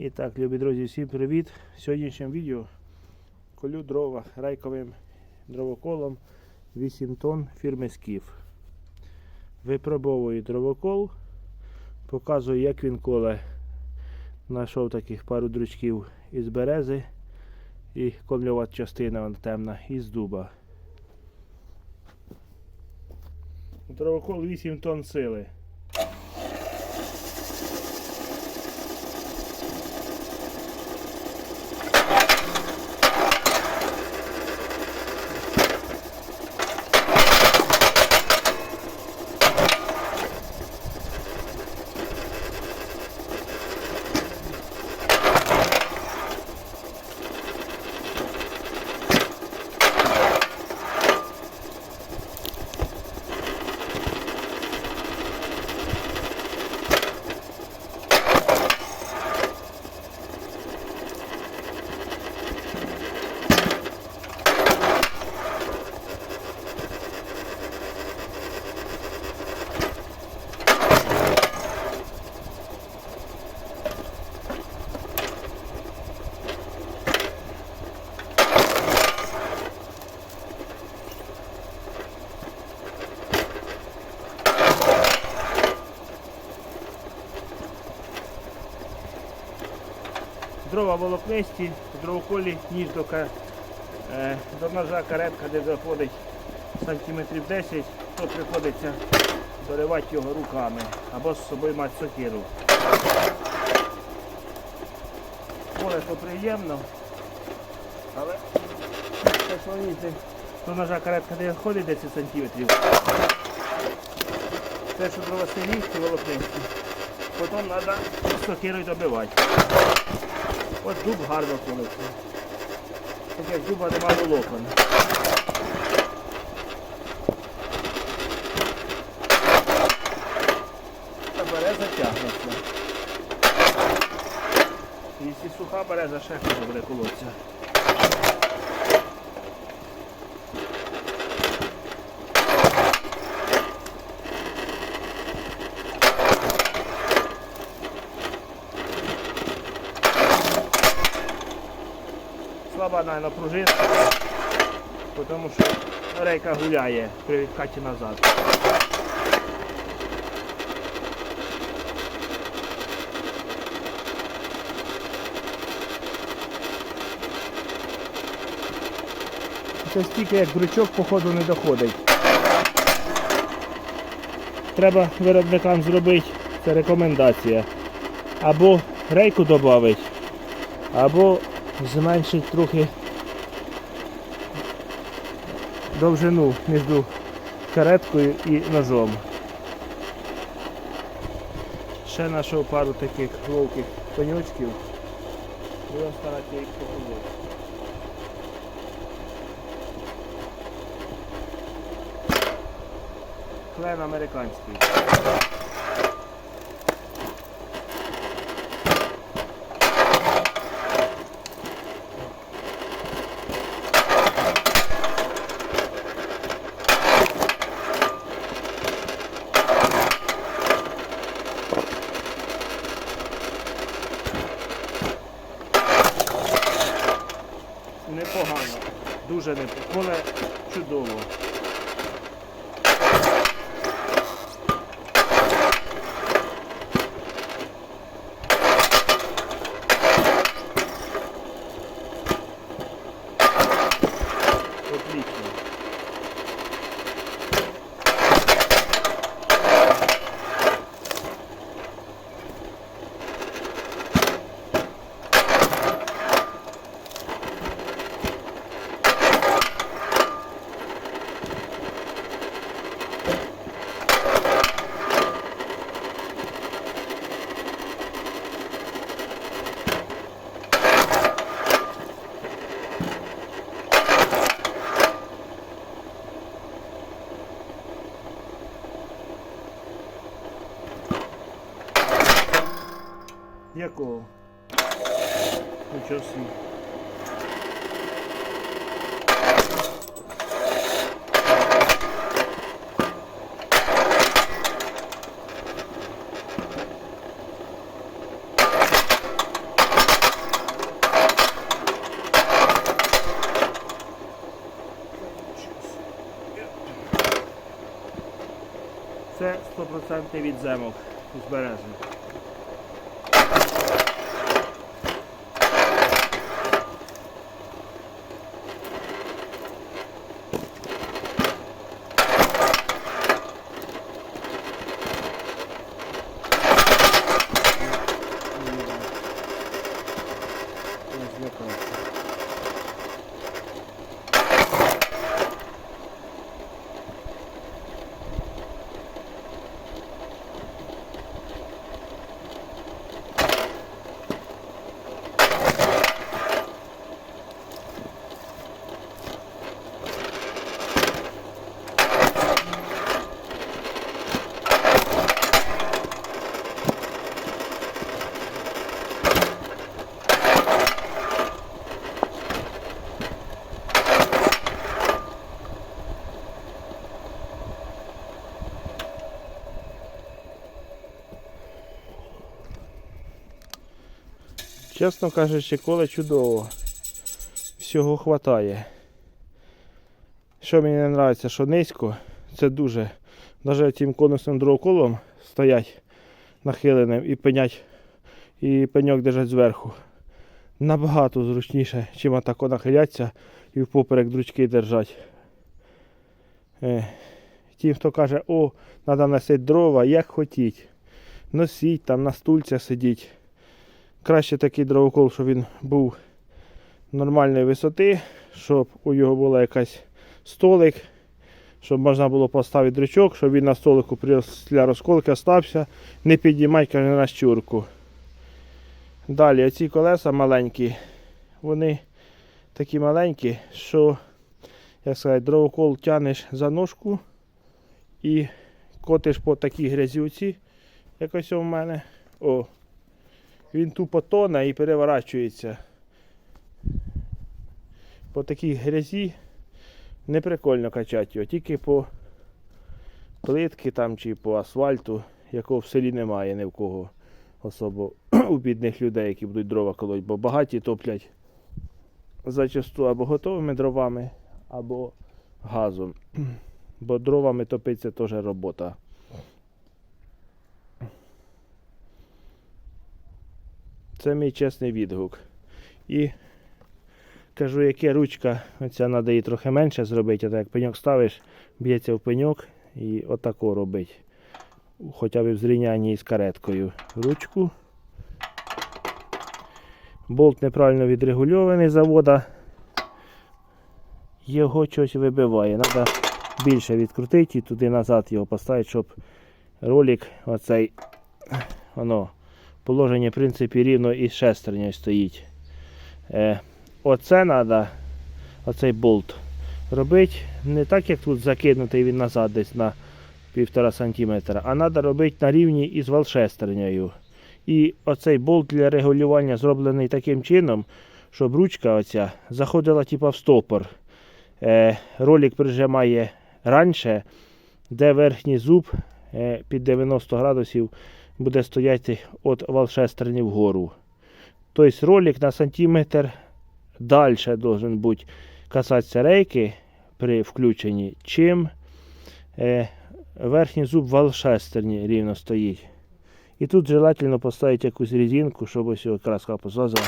І так, любі друзі, всім привіт! В сьогоднішньому відео колю дрова рейковим дровоколом 8 тонн фірми Скіф. Випробовую дровокол, показую, як він коле. Знайшов таких пару дрючків із берези і комльова частина вона темна із дуба. Дровокол 8 тонн сили. Дрова волокнисті, дровоколі ніж до, е, до ножа каретка, де заходить сантиметрів 10, то приходиться доривати його руками або з собою мати сокиру. Поле то приємно, але до ножа каретка, де ходить 10 сантиметрів, те, що дрова сирійські волокнисті, потім треба сокирою добивати. От дуб гарно кинувся. Таке як дуба нема волокон. Та береза тягнеться. Якщо суха береза, ще хто буде колоться. Слаба наверное, пружина, тому що рейка гуляє при відкаті назад. Це стільки як брючок, походу, не доходить. Треба виробникам зробити, це рекомендація. Або рейку додати, або зменшить трохи довжину між кареткою і ножом. Ще знайшов пару таких ловких конючків. Будемо старатися їх погубити. Клен американський. Непогано, дуже непогано. Поле чудово. Якого? Часу. Це 100% від земок збережено. Берези. Не злякався. Чесно кажучи, коле чудово. Всього хватає. Що мені не подобається, що низько, це дуже. Навіть цим конусним дровоколом стоять нахиленим і пенять, і пеньок держать зверху. Набагато зручніше, чим отако нахилятися і впоперек дручки держать. Е, Тим, хто каже, о, треба носити дрова, як хотіть. Носіть там на стульцях сидіть. Краще такий дровокол, щоб він був нормальної висоти, щоб у його була якась столик, щоб можна було поставити дрючок, щоб він на столику після розколки остався, не підіймати на щурку. Далі оці колеса маленькі, вони такі маленькі, що, як сказати, дровокол тянеш за ножку і котиш по такій грязюці, як ось у мене. О, він тупо тоне і переворачується. По такій грязі не прикольно качати його, тільки по плитки там чи по асфальту, якого в селі немає ні в кого особо у бідних людей, які будуть дрова колоть, бо багаті топлять зачасту або готовими дровами, або газом. Бо дровами топити це теж робота. Це мій чесний відгук. І кажу, яке ручка, оця треба її трохи менше зробити, а так як пеньок ставиш, б'ється в пеньок і отако робить. Хоча б в зрівнянні з кареткою. Ручку. Болт неправильно відрегульований завода. Його щось вибиває. Треба більше відкрутити і туди назад його поставити, щоб ролик оцей воно положення, в принципі, рівно із шестернею стоїть. Е, оце треба, оцей болт, робити не так, як тут закинутий він назад десь на 1,5 см, а треба робити на рівні із валшестернею. І оцей болт для регулювання зроблений таким чином, щоб ручка оця заходила типа в стопор. Е, ролик прижимає раніше, де верхній зуб е, під 90 градусів буде стояти від валшестерні вгору. Тобто ролик на сантиметр далі должен бути касатися рейки при включенні, чим е, верхній зуб валшестерні рівно стоїть. І тут желательно поставити якусь резинку, щоб ось краска позлазила,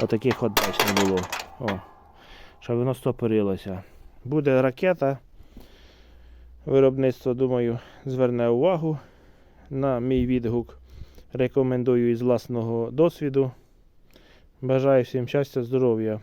отаких от бач не було. О, щоб воно стопорилося. Буде ракета. Виробництво, думаю, зверне увагу на мій відгук. Рекомендую із власного досвіду. Бажаю всім щастя, здоров'я.